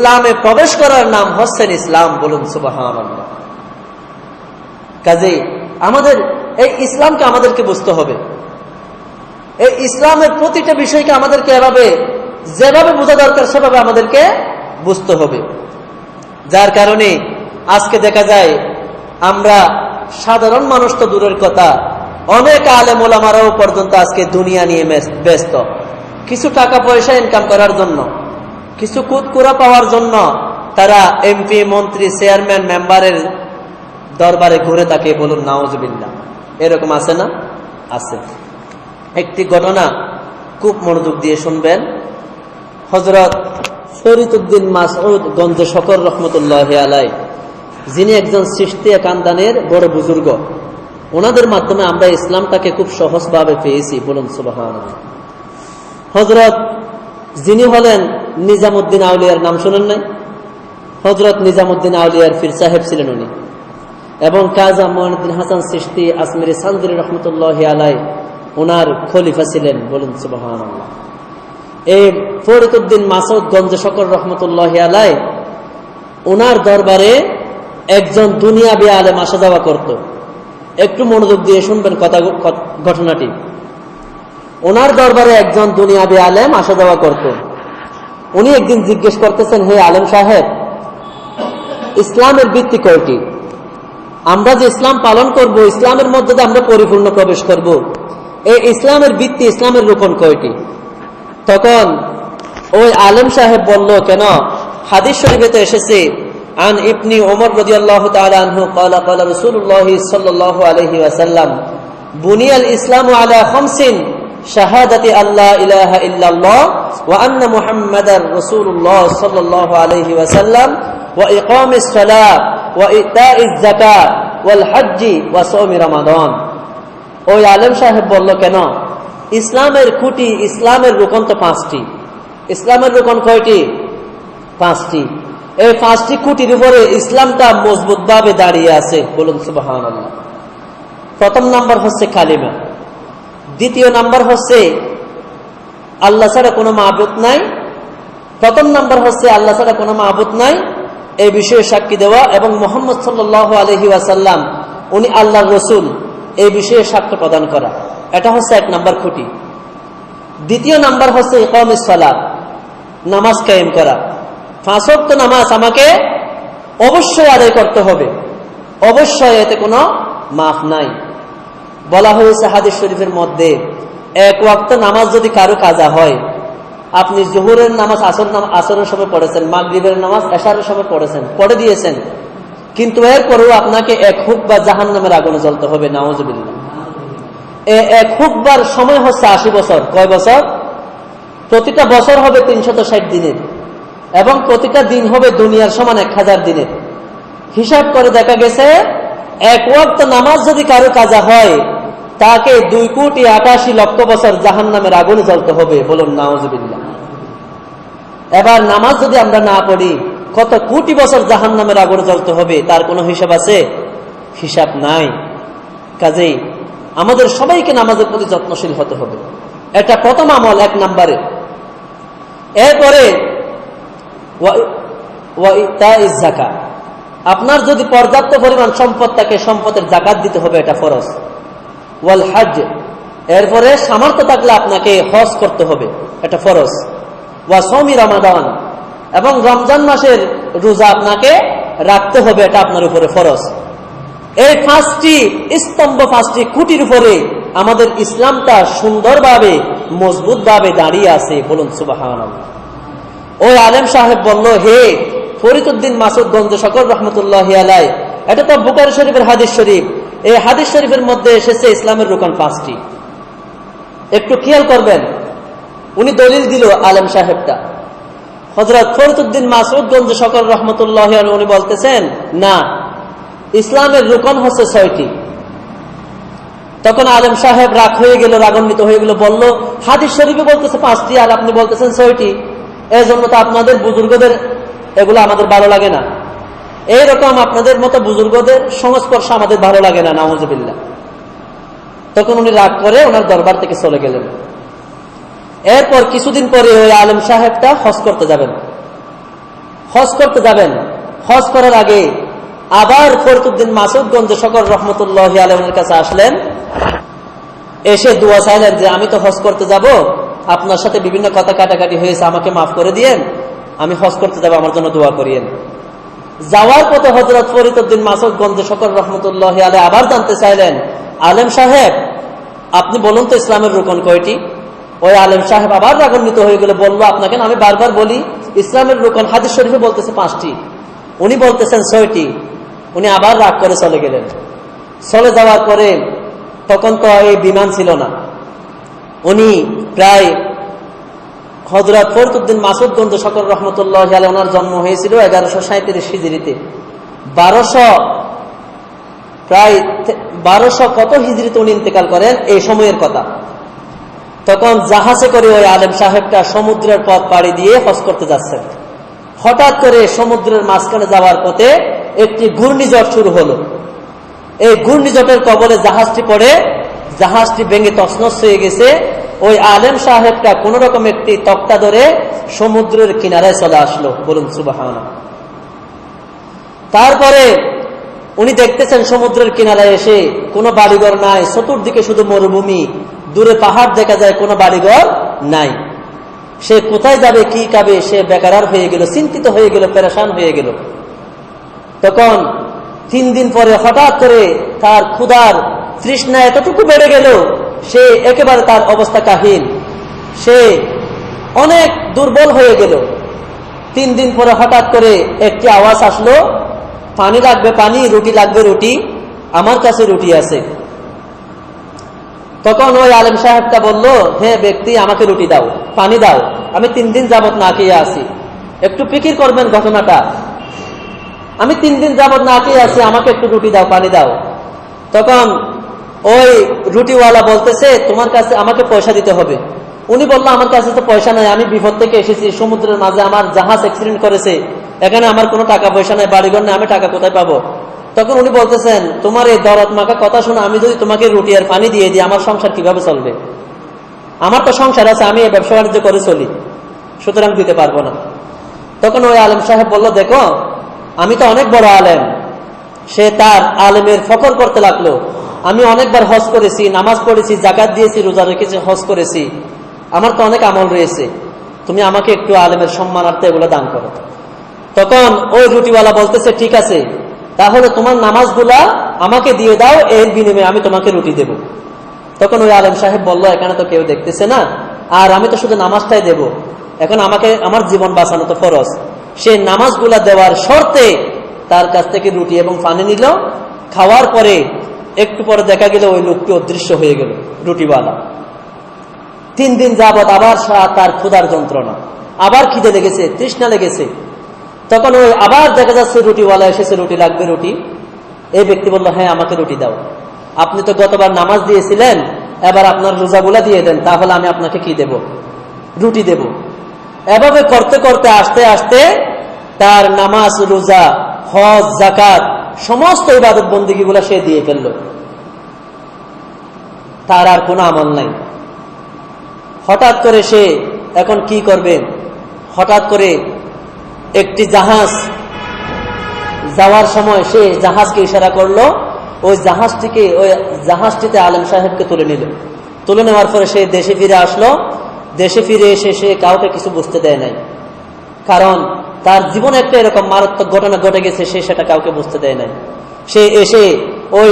ইসলামে প্রবেশ করার নাম হচ্ছেন ইসলাম বলুন সুবাহান কাজে আমাদের, এই ইসলামকে আমাদেরকে বুঝতে হবে। এই ইসলামের প্রতিটা বিষয়কে আমাদেরকে এভাবে, যেভাবে বোঝা দরকার সেভাবে আমাদেরকে বুঝতে হবে। যার কারণে আজকে দেখা যায় আমরা সাধারণ মানুষ তো দূরের কথা, অনেক আলেম ওলামারাও পর্যন্ত আজকে দুনিয়া নিয়ে ব্যস্ত। কিছু টাকা পয়সা ইনকাম করার জন্য কিছু কুতকুরা পাওয়ার জন্য তারা এমপি, মন্ত্রী, চেয়ারম্যান, মেম্বারের দরবারে ঘুরে তাকে বলুন নাওজবিল্লা এরকম আছে না? আছে। একটি ঘটনা খুব মনোযোগ দিয়ে শুনবেন। হজরত ফরিদুদ্দিন মাসউদ গঞ্জে শকর রহমতুল্লাহ আলাই যিনি একজন সৃষ্টি কান্দানের বড় বুজুর্গ। ওনাদের মাধ্যমে আমরা ইসলামটাকে খুব সহজভাবে পেয়েছি, বলুন সুবাহান হজরত যিনি হলেন নিজামুদ্দিন আউলিয়ার নাম শুনেন নাই? হজরত নিজামুদ্দিন আউলিয়ার ফির সাহেব ছিলেন উনি। এবং কাজা মহিনুদ্দিন হাসান সৃষ্টি আসমির সান্দুরি রহমতুল্লাহ আলাই ওনার খলিফা ছিলেন বলুন সুবাহান এই ফরিদুদ্দিন মাসুদ গঞ্জে শকর রহমতুল্লাহ আলাই ওনার দরবারে একজন দুনিয়াবি আলেম আসা যাওয়া করত। একটু মনোযোগ দিয়ে শুনবেন কথা, ঘটনাটি। ওনার দরবারে একজন দুনিয়াবি আলেম আসা যাওয়া করত। উনি একদিন জিজ্ঞেস করতেছেন, হে আলম সাহেব, ইসলামের ভিত্তি কয়টি আমরা যে ইসলাম পালন করব, ইসলামের মধ্যে আমরা পরিপূর্ণ প্রবেশ করব। এই ইসলামের ভিত্তি, ইসলামের রোপণ কয়টি তখন ওই আলম সাহেব বলল, কেন হাদিস শরীফে তো এসেছে, আন ইবনি ওমর রদি আল্লাহ তালু কলা কলা রসুল্লাহ সাল্লাহ আলহি আসাল্লাম বুনিয়াল ইসলাম আলা খমসিন শাহাদাতি আল্লাহ ইলাহা ইল্লাল্লাহ ওয়া আন্না মুহাম্মাদার রাসূলুল্লাহ সাল্লাল্লাহু আলাইহি ওয়াসাল্লাম ওয়া ইকামিস সালাত ওয়া ইতাইজ যাকাত ওয়াল হজ্জি ওয়া সাওমি রমাদান। ওই আলেম সাহেব বলল, কেন? ইসলামের খুঁটি, ইসলামের রুকন তো পাঁচটি। ইসলামের রুকন কয়টি? পাঁচটি। এই পাঁচটি খুঁটির উপরে ইসলামটা মজবুতভাবে দাঁড়িয়ে আছে। বলুন সুবাহ প্রথম নম্বর হচ্ছে কালিমা। দ্বিতীয় নাম্বার হচ্ছে, আল্লাহ ছাড়া কোনো মাহবুত নাই। প্রথম নাম্বার হচ্ছে, আল্লাহ ছাড়া কোনো মাহবুত নাই। এই বিষয়ে সাক্ষী দেওয়া এবং মোহাম্মদ সাল্লাহ আলহি ওয়াসাল্লাম, উনি আল্লাহ রসুল, এই বিষয়ে সাক্ষ্য প্রদান করা। এটা হচ্ছে এক নাম্বার খুঁটি। দ্বিতীয় নাম্বার হচ্ছে ইকম সালাদ নামাজ কায়েম করা। ফাঁসক্ত নামাজ আমাকে অবশ্যই আদায় করতে হবে। অবশ্যই এতে কোনো মাফ নাই। বলা হয়েছে হাদিস শরীফের মধ্যে, এক ওয়াক্ত নামাজ যদি কারও কাজা হয়, আপনি জোহরের নামাজ, আসর নাম আসরের সময় পড়েছেন, মাগরীবের নামাজ, এশারের সময় পড়েছেন, পড়ে দিয়েছেন, কিন্তু এরপরেও আপনাকে এক হুক বা জাহান নামের আগুনে জ্বলতে হবে নাওজবিল্লা এক হুকবার সময় হচ্ছে আশি বছর। কয় বছর? প্রতিটা বছর হবে তিনশত ষাট দিনের, এবং প্রতিটা দিন হবে দুনিয়ার সমান এক হাজার দিনের। হিসাব করে দেখা গেছে, এক ওয়াক্ত নামাজ যদি কারও কাজা হয় তাকে দুই কোটি আটাশি লক্ষ বছর জাহান নামের আগুনে জ্বলতে হবে বলুন নাওজবিল্লা এবার নামাজ যদি আমরা না পড়ি, কত কোটি বছর জাহান নামের আগুনে জ্বলতে হবে, তার কোনো হিসাব আছে? হিসাব নাই। কাজেই আমাদের সবাইকে নামাজের প্রতি যত্নশীল হতে হবে। এটা প্রথম আমল, এক নাম্বারে। এরপরে আপনার যদি পর্যাপ্ত পরিমাণ সম্পদ থাকে, সম্পদের জাকাত দিতে হবে, এটা ফরজ। ওয়াল হাজ এরপরে সামর্থ্য থাকলে আপনাকে হজ করতে হবে। এটা ফরজ। ওয়া সৌমি রমাদান। এবং রমজান মাসের রোজা আপনাকে রাখতে হবে, এটা আপনার উপরে ফরজ। এই পাঁচটি, স্তম্ভ পাঁচটি কুটির উপরে আমাদের ইসলামটা সুন্দরভাবে, মজবুতভাবে দাঁড়িয়ে আছে বলুন সুবাহান ওই আলেম সাহেব বলল, হে ফরিদুদ্দিন মাসুদ শকর রহমতুল্লাহ আলাই এটা তো বুকার শরীফের হাদিস শরীফ। এই হাদিস শরীফের মধ্যে এসেছে ইসলামের রোকন পাঁচটি। একটু খেয়াল করবেন, উনি দলিল দিল আলেম সাহেবটা। হজরত ফরিদুদ্দিন মাসুদ গঞ্জ শকর রহমতুল্লাহ উনি বলতেছেন, না, ইসলামের রোকন হচ্ছে ছয়টি। তখন আলেম সাহেব রাগ হয়ে গেল, রাগান্বিত হয়ে গেল, বলল, হাদিস শরীফে বলতেছে পাঁচটি আর আপনি বলতেছেন ছয়টি। এই জন্য তো আপনাদের বুজুর্গদের এগুলো আমাদের ভালো লাগে না। এইরকম আপনাদের মতো বুজুর্গদের সংস্পর্শ আমাদের ভালো লাগে না নামজবিল্লা তখন উনি রাগ করে ওনার দরবার থেকে চলে গেলেন। এরপর কিছুদিন পরে ওই আলম সাহেবটা হজ করতে যাবেন। হজ করতে যাবেন। হজ করার আগে আবার ফরতুদ্দিন মাসুদগঞ্জ সকল রহমতুল্লাহ আলমের কাছে আসলেন। এসে দোয়া চাইলেন যে, আমি তো হজ করতে যাব। আপনার সাথে বিভিন্ন কথা কাটাকাটি হয়েছে, আমাকে মাফ করে দিয়েন। আমি হজ করতে যাব, আমার জন্য দোয়া করিয়েন। যাওয়ার পথে হজরত ফরিদুদ্দিন মাসুদগঞ্জ সকল রহমতুল্লাহ আলে আবার জানতে চাইলেন, আলেম সাহেব, আপনি বলুন তো ইসলামের রোকন কয়টি? ওই আলেম সাহেব আবার রাগান্বিত হয়ে গেলে বলব আপনাকে আমি বারবার বলি, ইসলামের রোকন হাদিস শরীফে বলতেছে পাঁচটি। উনি বলতেছেন ছয়টি। উনি আবার রাগ করে চলে গেলেন। চলে যাওয়ার পরে তখন তো এই বিমান ছিল না। উনি প্রায় হজরত ফরতুদ্দিন মাসুদগঞ্জ সকল রহমতুল্লাহ ওনার জন্ম হয়েছিল এগারোশো সাঁত্রিশ হিজড়িতে। বারোশো প্রায় বারোশো কত হিজড়িতে উনি ইন্তেকাল করেন? এই সময়ের কথা। তখন জাহাজে করে ওই আলেম সাহেবটা সমুদ্রের পথ পাড়ি দিয়ে হজ করতে যাচ্ছেন। হঠাৎ করে সমুদ্রের মাঝখানে যাওয়ার পথে একটি ঘূর্ণিঝড় শুরু হলো। এই ঘূর্ণিঝড়ের কবলে জাহাজটি পড়ে, জাহাজটি ভেঙে তছনছ হয়ে গেছে। ওই আলেম সাহেবটা কোন রকম একটি তক্তা ধরে সমুদ্রের কিনারায় চলে আসলো। বলুন সুবাহান তারপরে উনি দেখতেছেন সমুদ্রের কিনারায় এসে কোনো বাড়িঘর নাই, চতুর্দিকে শুধু মরুভূমি, দূরে পাহাড় দেখা যায়, কোনো বাড়িঘর নাই। সে কোথায় যাবে, কি খাবে, সে বেকারার হয়ে গেল, চিন্তিত হয়ে গেল, পেরেশান হয়ে গেল। তখন তিন দিন পরে হঠাৎ করে তার ক্ষুধার তৃষ্ণা এতটুকু বেড়ে গেল সে একেবারে তার অবস্থা কাহীন সে অনেক দুর্বল হয়ে গেল। তিন দিন পরে হঠাৎ করে একটি আওয়াজ আসলো, পানি লাগবে, পানি, রুটি লাগবে, রুটি, আমার কাছে রুটি আছে। তখন ওই আলেম সাহেবটা বলল, হে ব্যক্তি, আমাকে রুটি দাও, পানি দাও, আমি তিন দিন যাবত না খেয়ে আসি একটু ফিকির করবেন ঘটনাটা। আমি তিন দিন যাবত না খেয়ে আছি, আমাকে একটু রুটি দাও, পানি দাও। তখন ওই রুটিওয়ালা বলতেছে, তোমার কাছে আমাকে পয়সা দিতে হবে। উনি বলল, আমার কাছে তো পয়সা নাই, আমি বিপদ থেকে এসেছি, সমুদ্রের মাঝে আমার জাহাজ অ্যাক্সিডেন্ট করেছে, এখানে আমার কোনো টাকা পয়সা নাই, বাড়িঘর নেই, আমি টাকা কোথায় পাবো? তখন উনি বলতেছেন, তোমার এই দরদ মাখা কথা শুনে আমি যদি তোমাকে রুটি আর পানি দিয়ে দিই, আমার সংসার কীভাবে চলবে? আমার তো সংসার আছে, আমি এই ব্যবসা বাণিজ্য করে চলি, সুতরাং দিতে পারব না। তখন ওই আলেম সাহেব বলল, দেখো, আমি তো অনেক বড় আলেম। সে তার আলেমের ফকর করতে লাগল। আমি অনেকবার হজ করেছি, নামাজ পড়েছি, জাকাত দিয়েছি, রোজা রেখেছি, হজ করেছি। আমার তো অনেক আমল রয়েছে। তুমি আমাকে একটু আলেমের সম্মানার্থে এগুলো দান করো। তখন ওই রুটিওয়ালা বলতেছে, ঠিক আছে, তাহলে তোমার নামাজগুলা আমাকে দিয়ে দাও, এর বিনিময়ে আমি তোমাকে রুটি দেব। তখন ওই আলেম সাহেব বলল, এখানে তো কেউ দেখতেছে না। আর আমি তো শুধু নামাজটাই দেব। এখন আমাকে, আমার জীবন বাঁচানো তো ফরজ। সে নামাজগুলা দেওয়ার শর্তে তার কাছ থেকে রুটি এবং পানি নিল। খাওয়ার পরে একটু পরে দেখা গেল ওই লোকটি অদৃশ্য হয়ে গেল রুটিওয়ালা তিন দিন যাবৎ আবার তার ক্ষুধার যন্ত্রণা। আবার খিদে লেগেছে, তৃষ্ণা লেগেছে। তখন ওই আবার দেখা যাচ্ছে রুটিওয়ালা এসেছে, রুটি লাগবে রুটি। এই ব্যক্তি বলল হ্যাঁ আমাকে রুটি দাও। আপনি তো গতবার নামাজ দিয়েছিলেন, এবার আপনার রোজাগুলা দিয়ে দেন, তাহলে আমি আপনাকে কি দেব? রুটি দেব। এভাবে করতে করতে, আসতে আসতে তার নামাজ, রোজা, হজ জাকাত সমস্ত ইবাদত বন্দীগুলা সে দিয়ে ফেলল। তার আর কোনো আমল নাই। হঠাৎ করে সে এখন কি করবে? হঠাৎ করে একটি জাহাজ যাওয়ার সময় সে জাহাজকে ইশারা করল। ওই জাহাজটিকে, ওই জাহাজটিতে আলম সাহেবকে তুলে নিল। তুলে নেওয়ার পরে সে দেশে ফিরে আসলো। দেশে ফিরে এসে সে কাউকে কিছু বুঝতে দেয় নাই। কারণ তার জীবনে একটা এরকম মারাত্মক ঘটনা ঘটে গেছে, সে সেটা কাউকে বুঝতে দেয় নাই। সে এসে ওই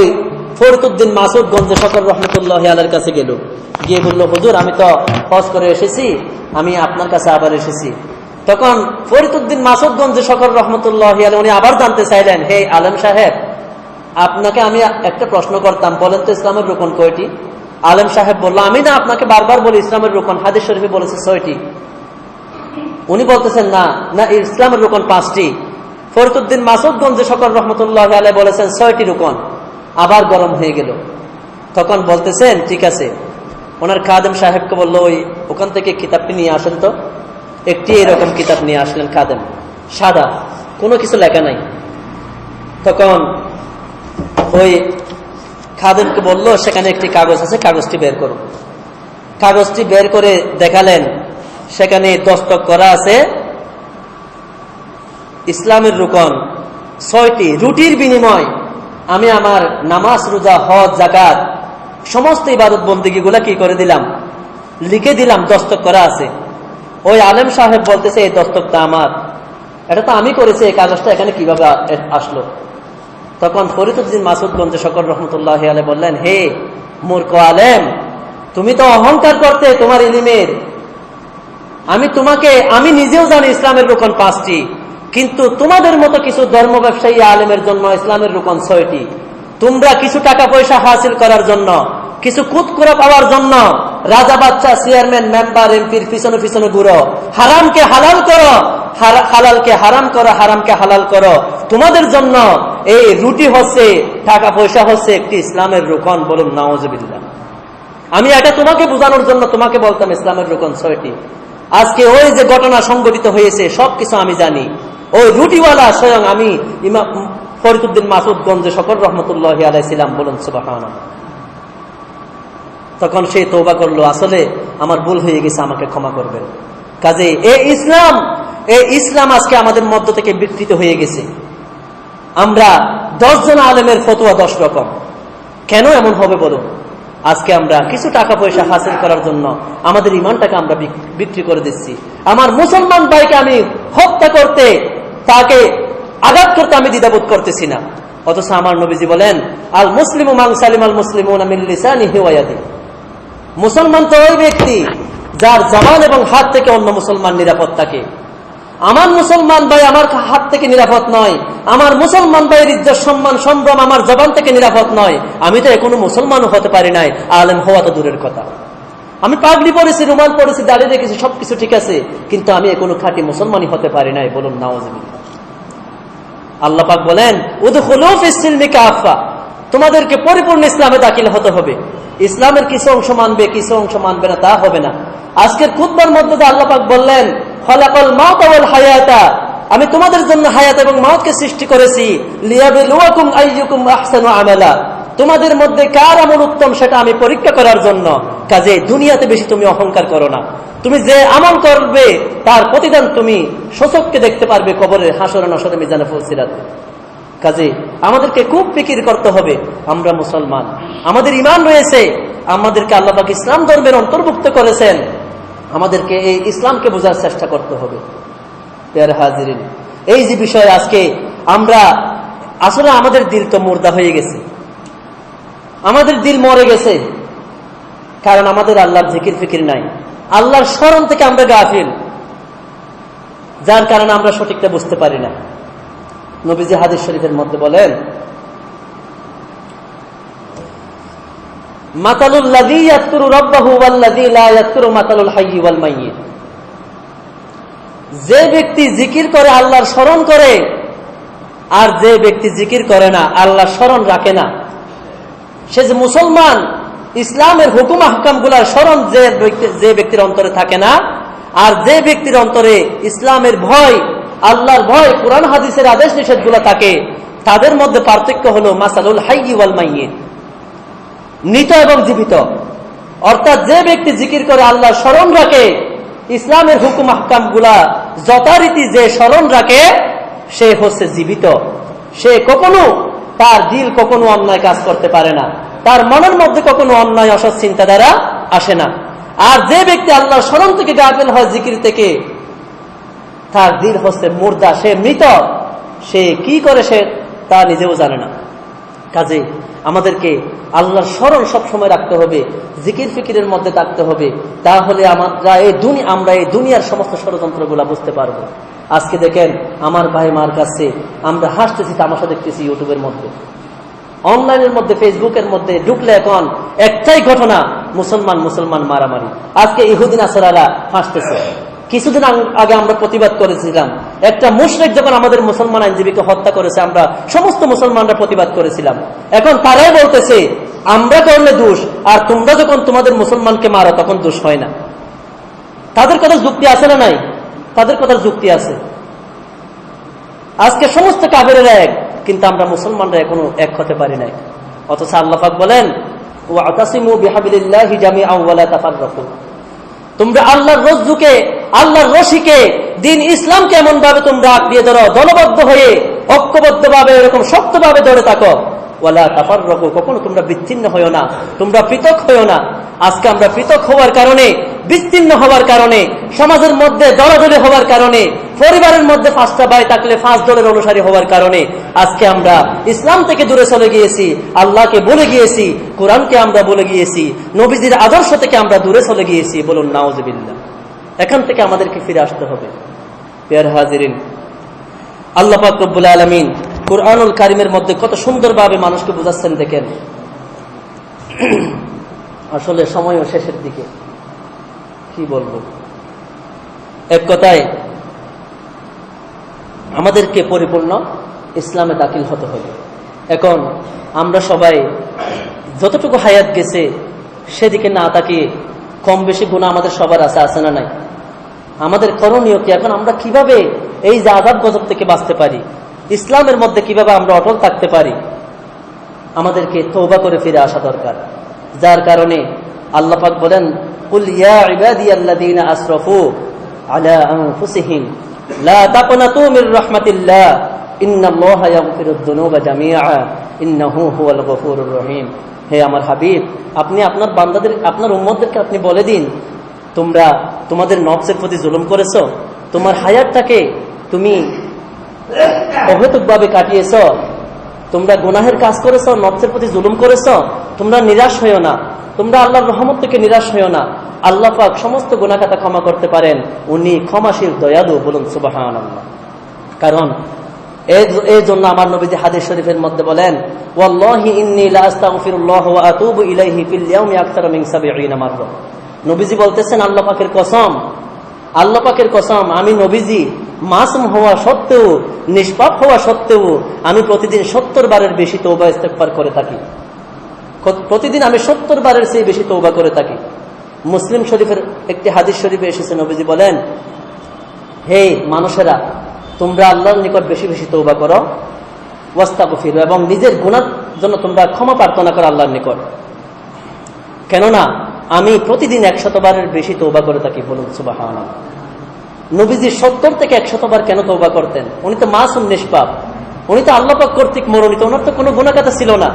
ফরতুদ্দিন মাসুদগঞ্জ সকল রহমতুল্লাহ আলের কাছে গেল। গিয়ে বলল, হুজুর, আমি তো হজ করে এসেছি, আমি আপনার কাছে আবার এসেছি। তখন ফরিদুদ্দিন মাসুদগঞ্জ সকল রহমতুল্লাহ আলী উনি আবার জানতে চাইলেন, হে আলম সাহেব, আপনাকে আমি একটা প্রশ্ন করতাম, বলেন তো ইসলামের রোকন কয়টি? আলম সাহেব বলল, আমি না, আপনাকে বারবার বলি, ইসলামের রোকন হাদিস শরীফে বলেছে ছয়টি। উনি বলতেছেন, না না ইসলামের রোকন পাঁচটি। ফরিদুদ্দিন মাসুদগঞ্জ সকল রহমতুল্লাহ আলাই বলেছেন, ছয়টি রোকন। আবার গরম হয়ে গেল। তখন বলতেছেন, ঠিক আছে। ওনার খাদেম সাহেবকে বলল, ওই ওখান থেকে কিতাবটি নিয়ে আসেন তো। একটি এরকম কিতাব নিয়ে আসলেন খাদেম। সাদা, কোনো কিছু লেখা নাই। তখন ওই খাদেমকে বলল, সেখানে একটি কাগজ আছে, কাগজটি বের করুন কাগজটি বের করে দেখালেন সেখানে দস্তক করা আছে। ইসলামের রুকন, ছয়টি রুটির বিনিময়, আমি আমার নামাজ, রোজা, হজ জাকাত সমস্ত ইবাদত বন্দীগুলা কি করে দিলাম? লিখে দিলাম, দস্তক করা আছে। ওই আলেম সাহেব বলতেছে, এই দস্তকটা আমার। এটা তো আমি করেছি, এই কাগজটা এখানে কীভাবে আসলো? তখন ফরিদুদ্দিন মাসুদগঞ্জ সকল রহমতুল্লাহ আলে বললেন, হে মূর্খ আলেম, তুমি তো অহংকার করতে তোমার ইলিমের আমি তোমাকে, আমি নিজেও জানি ইসলামের রোকন পাঁচটি, কিন্তু তোমাদের মতো কিছু ধর্ম ব্যবসায়ী আলেমের জন্য ইসলামের রোকন ছয়টি। তোমরা কিছু টাকা পয়সা হাসিল করার জন্য, কিছু কুতকুরা পাওয়ার জন্য, রাজা বাচ্চা চেয়ারম্যান, মেম্বার, এমপির পিছনে পিছনে ঘুরো। হারামকে হালাল করো হালালকে হারাম করো, হারামকে হালাল করো। তোমাদের জন্য এই রুটি হচ্ছে, টাকা পয়সা হচ্ছে একটি ইসলামের রোকন বলুন নওয়াজবিল্লা আমি এটা তোমাকে বোঝানোর জন্য তোমাকে বলতাম ইসলামের রোকন ছয়টি। আজকে ওই যে ঘটনা সংঘটিত হয়েছে, সবকিছু আমি জানি। ওই রুটিওয়ালা স্বয়ং আমি ফরিদুদ্দিন মাসুদগঞ্জে শকর রহমতুল্লাহ আলাইছিলাম বলুন সুবাহ তখন সে তৌবা করল, আসলে আমার ভুল হয়ে গেছে, আমাকে ক্ষমা করবেন। কাজে এ ইসলাম এ ইসলাম আজকে আমাদের মধ্য থেকে বিকৃত হয়ে গেছে। আমরা দশজন আলেমের ফতোয়া দশ রকম। কেন এমন হবে বলুন আজকে আমরা কিছু টাকা পয়সা হাসিল করার জন্য আমাদের ইমানটাকে আমরা বিক্রি করে দিচ্ছি। আমার মুসলমান ভাইকে আমি হত্যা করতে, তাকে আঘাত করতে আমি দ্বিধাবোধ করতেছি না। অথচ আমার নবীজি বলেন, আল মুসলিম মাং সালিম আল মুসলিম মুসলমান তো ওই ব্যক্তি যার জবান এবং হাত থেকে অন্য মুসলমান নিরাপদ থাকে। আমার মুসলমান ভাই আমার হাত থেকে নিরাপদ নয়। আমার মুসলমান ভাইয়ের ইজ্জত, সম্মান, সম্ভ্রম আমার জবান থেকে নিরাপদ নয়। আমি তো এখনও মুসলমানও হতে পারি নাই। আলেম হওয়া তো দূরের কথা। আমি পাগড়ি পরেছি, রুমাল পরেছি দাঁড়িয়ে রেখেছি, সবকিছু ঠিক আছে। কিন্তু আমি এখনও খাঁটি মুসলমানই হতে পারি নাই বলুন নওয়াজ আল্লাহ পাক বলেন তোমাদেরকে পরিপূর্ণ ইসলামে দাখিল হতে হবে। ইসলামের কিছু অংশ মানবে, কিছু অংশ মানবে না, তা হবে না। আজকের খুতবার মধ্যে আল্লাহ পাক বললেন খলাকাল মাউত ওয়াল হায়াতা। আমি তোমাদের জন্য হায়াত এবং মাউতকে সৃষ্টি করেছি। লিয়াবলুয়াকুম তোমাদের মধ্যে কার আমল উত্তম সেটা আমি পরীক্ষা করার জন্য? কাজে দুনিয়াতে বেশি তুমি অহংকার করো না। তুমি যে আমল করবে, তার প্রতিদান তুমি শোষককে দেখতে পারবে কবরের হাসরে নসরে মিজানে কাজে আমাদেরকে খুব ফিকির করতে হবে, আমরা মুসলমান। আমাদের ইমান রয়েছে। আমাদেরকে আল্লাহবাক ইসলাম ধর্মের অন্তর্ভুক্ত করেছেন। আমাদেরকে এই ইসলামকে বোঝার চেষ্টা করতে হবে। হাজিরিন, এই যে বিষয় আজকে আমরা, আসলে আমাদের দিল তো মুর্দা হয়ে গেছে। আমাদের দিল মরে গেছে। কারণ আমাদের আল্লাহর জিকির ফিকির নাই। আল্লাহর স্মরণ থেকে আমরা গাফিল। যার কারণে আমরা সঠিকটা বুঝতে পারি না। নবীজি হাদিস শরীফের মধ্যে বলেন মাতালুল যে ব্যক্তি জিকির করে, আল্লাহর স্মরণ করে, আর যে ব্যক্তি জিকির করে না, আল্লাহর স্মরণ রাখে না। সে যে মুসলমান, ইসলামের হুকুম আহকামগুলার স্মরণ যে যে ব্যক্তির অন্তরে থাকে না, আর যে ব্যক্তির অন্তরে ইসলামের ভয়, আল্লাহর ভয়, কোরআন, হাদিসের আদেশ নিষেধগুলা থাকে, তাদের মধ্যে পার্থক্য হলো মাসালুল হাই ওয়াল মাইয়ে মৃত এবং জীবিত। অর্থাৎ যে ব্যক্তি জিকির করে আল্লাহ স্মরণ রাখে, ইসলামের হুকুম আহকামগুলা যথারীতি যে স্মরণ রাখে, সে হচ্ছে জীবিত। সে কখনো তার দিল কখনো অন্যায় কাজ করতে পারে না। তার মনের মধ্যে কখনো অন্যায়, অসৎ চিন্তাধারা আসে না। আর যে ব্যক্তি আল্লাহ স্মরণ থেকে গাফেল হয় জিকির থেকে, তার দিল হচ্ছে মুর্দা, সে মৃত। সে কি করে সে তা নিজেও জানে না। কাজে আমাদেরকে আল্লাহর স্মরণ সবসময় রাখতে হবে, জিকির ফিকিরের মধ্যে থাকতে হবে, তাহলে আমরা এই দুনিয়া আমরা এই দুনিয়ার সমস্ত ষড়যন্ত্রগুলা বুঝতে পারব। আজকে দেখেন, আমার ভাই মার কাছে আমরা হাসতেছি, তামাশা দেখতেছি ইউটিউবের মধ্যে। অনলাইনের মধ্যে, ফেসবুকের মধ্যে ঢুকলে এখন একটাই ঘটনা, মুসলমান মুসলমান মারামারি। আজকে ইহুদিন আসরালা হাসতেছে। কিছুদিন আগে আমরা প্রতিবাদ করেছিলাম একটা মুশরেক যখন আমাদের মুসলমান আইনজীবীকে হত্যা করেছে, আমরা সমস্ত মুসলমানরা প্রতিবাদ করেছিলাম। এখন তারাই বলতেছে, আমরা করলে দোষ, আর তোমরা যখন তোমাদের মুসলমানকে মারো, তখন দোষ হয় না। তাদের কথা যুক্তি আছে না নাই? তাদের কথার যুক্তি আছে। আজকে সমস্ত কাবেরেরা এক, কিন্তু আমরা মুসলমানরা এখনও এক হতে পারি নাই। অথচ আল্লাহাক বলেন ওয়াতাসিমু বিহাবিলিল্লাহি জামিআন ওয়ালা তাফাররাকু। তোমরা আল্লাহর রজ্জুকে, আল্লাহর রশিকে, দিন ইসলাম কেমন ভাবে তোমরা আঁকড়িয়ে ধরো, দলবদ্ধ হয়ে ঐক্যবদ্ধ ভাবে এরকম শক্তভাবে ধরে থাকো। ওয়ালা তাফার কখনো তোমরা বিচ্ছিন্ন হয়েও না, তোমরা পৃথক হয়েও না। আজকে আমরা পৃথক হওয়ার কারণে, বিচ্ছিন্ন হওয়ার কারণে, সমাজের মধ্যে দলাদলি হওয়ার কারণে, পরিবারের মধ্যে পাঁচটা ভাই থাকলে পাঁচ দলের অনুসারী হওয়ার কারণে, আজকে আমরা ইসলাম থেকে দূরে চলে গিয়েছি, আল্লাহকে বলে গিয়েছি, কোরআনকে আমরা বলে গিয়েছি, নবীজির আদর্শ থেকে আমরা দূরে চলে গিয়েছি, বলুন নাওজবিল্লা এখান থেকে আমাদেরকে ফিরে আসতে হবে। পেয়ার হাজিরিন, আল্লাহ পাক রব্বুল আলমিন কোরআনুল কারিমের মধ্যে কত সুন্দরভাবে মানুষকে বোঝাচ্ছেন দেখেন। আসলে সময়ও শেষের দিকে। কি বলব? এক কথায়, আমাদেরকে পরিপূর্ণ ইসলামে দাখিল হতে হবে। এখন আমরা সবাই যতটুকু হায়াত গেছে, সেদিকে না তাকিয়ে কম বেশি গুণা আমাদের সবার আছে আছে না নাই? আমাদের করণীয় কি? এখন আমরা কীভাবে এই যে আজাব গজব থেকে বাঁচতে পারি? ইসলামের মধ্যে কীভাবে আমরা অটল থাকতে পারি? আমাদেরকে তৌবা করে ফিরে আসা দরকার। যার কারণে আল্লাহ পাক বলেন গফুরুর রহিম। হে আমার হাবিব, আপনি আপনার আপনার আপনি বলে দিন, তোমরা তোমাদের নফসের প্রতি জুলুম করেছ, তোমার হায়াতটাকে তুমি অহেতুকভাবে কাটিয়েছ। তোমরা গুনাহের কাজ করেছ, নফসের প্রতি জুলুম করেছ, তোমরা নিরাশ হইও না। তোমরা আল্লাহর রহমত থেকে নিরাশ হইও না। আল্লাহ পাক সমস্ত গুনাখাতা ক্ষমা করতে পারেন। উনি ক্ষমাশীল, দয়ালু বলুন সুবাহান কারণ এই- জন্য আমার নবীজি হাদিস শরীফের মধ্যে বলেন, ওয়াল্লাহি ইন্নী লা আস্তাগফিরুল্লাহ ওয়া আতুবু ইলাইহি ফিল ইয়াউমি আকতারা 70 মাররা। নবীজি বলতেছেন, আল্লাহ পাকের কসম আল্লাহ পাকের কসম, আমি নবীজি মাসুম হওয়া সত্ত্বেও, নিষ্পাপ হওয়া সত্ত্বেও আমি প্রতিদিন সত্তর বারের বেশি তৌবা ইস্তেগফার করে থাকি। প্রতিদিন আমি সত্তর বারের চেয়ে বেশি তৌবা করে থাকি। মুসলিম শরীফের একটি হাদিস শরীফে এসেছে, নবীজি বলেন, হে মানুষেরা, তোমরা আল্লাহর নিকট বেশি বেশি তৌবা করো, ওয়াস্তাগফির, এবং নিজের গুণার জন্য তোমরা ক্ষমা প্রার্থনা করো আল্লাহর নিকট। কেননা, আমি প্রতিদিন একশতবারের বেশি তৌবা করে থাকি বলুন সুবাহ নবীজি সত্তর থেকে একশতবার কেন তৌবা করতেন? উনি তো মাসুম নিষ্পাপ। উনি তো আল্লাপাক কর্তৃক মনোনীত ওনার তো কোনো গুণাকাতা ছিল না।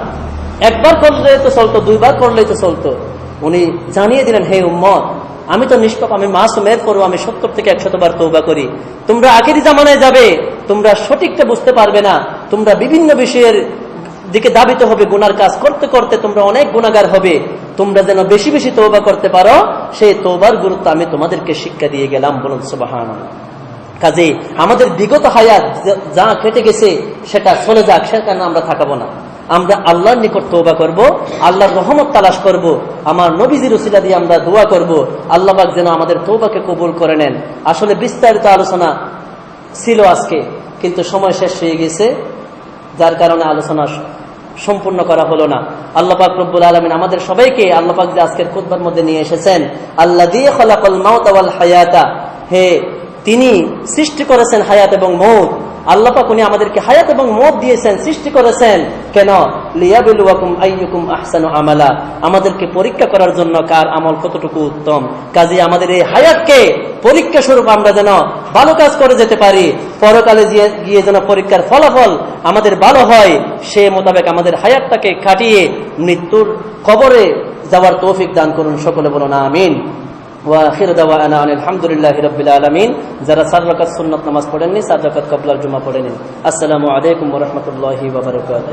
একবার করলে তো চলতো, দুইবার করলেই তো চলতো। উনি জানিয়ে দিলেন, হে উম্মত, আমি তো নিষ্পাপ, আমি মাসুম, এরপরও আমি সত্তর থেকে একশতবার তৌবা করি। তোমরা আখেরি জামানায় যাবে, তোমরা সঠিকটা বুঝতে পারবে না, তোমরা বিভিন্ন বিষয়ের দিকে দাবিত হবে গুনার কাজ করতে করতে তোমরা অনেক গুণাগার হবে। তোমরা যেন বেশি বেশি তৌবা করতে পারো, সেই তৌবার গুরুত্ব আমি তোমাদেরকে শিক্ষা দিয়ে গেলাম, বলুন সুবাহান কাজে আমাদের বিগত হায়াত যা- কেটে গেছে, সেটা চলে যাক সেখানে আমরা থাকাবো না। আমরা আল্লাহর নিকট তৌবা করব, আল্লাহর রহমত তালাশ করব, আমার নবীজির উসিলা দিয়ে আমরা দোয়া করব, আল্লাহ পাক যেন আমাদের তৌবাকে কবুল করে নেন। আসলে বিস্তারিত আলোচনা ছিল আজকে, কিন্তু সময় শেষ হয়ে গেছে। যার কারণে আলোচনা সম্পূর্ণ করা হলো না। আল্লাপাক রব্বুল আলমিন আমাদের সবাইকে আল্লাপাক যে আজকের খুদ্বার মধ্যে নিয়ে এসেছেন আল্লাহ দিয়ে খলাকল মাউত ওয়াল হায়াতা, হে, তিনি সৃষ্টি করেছেন হায়াত এবং মৌত আল্লাহ পাক উনি আমাদেরকে হায়াত এবং মৌত দিয়েছেন, সৃষ্টি করেছেন। কেন? লিয়াবিলুয়াকুম আইয়ুকুম আহসানু আমালা। আমাদেরকে পরীক্ষা করার জন্য কার আমল কতটুকু উত্তম? কাজে আমাদের এই হায়াতকে পরীক্ষা স্বরূপ আমরা যেন ভালো কাজ করে যেতে পারি, পরকালে গিয়ে গিয়ে যেন পরীক্ষার ফলাফল আমাদের ভালো হয়, সে মোতাবেক আমাদের হায়াতটাকে কাটিয়ে মৃত্যুর কবরে যাওয়ার তৌফিক দান করুন সকলে বলুন, আমিন। ওয়াখির দাওয়ানা আলহামদুলিল্লাহ রবিল আলমিন। যারা সার রকাত সুন্নত নামাজ পড়েননি সার রকাত কবলার জুমা পড়ে নিন। আসসালামু আলাইকুম রহমতুল্লাহি বাবরকাত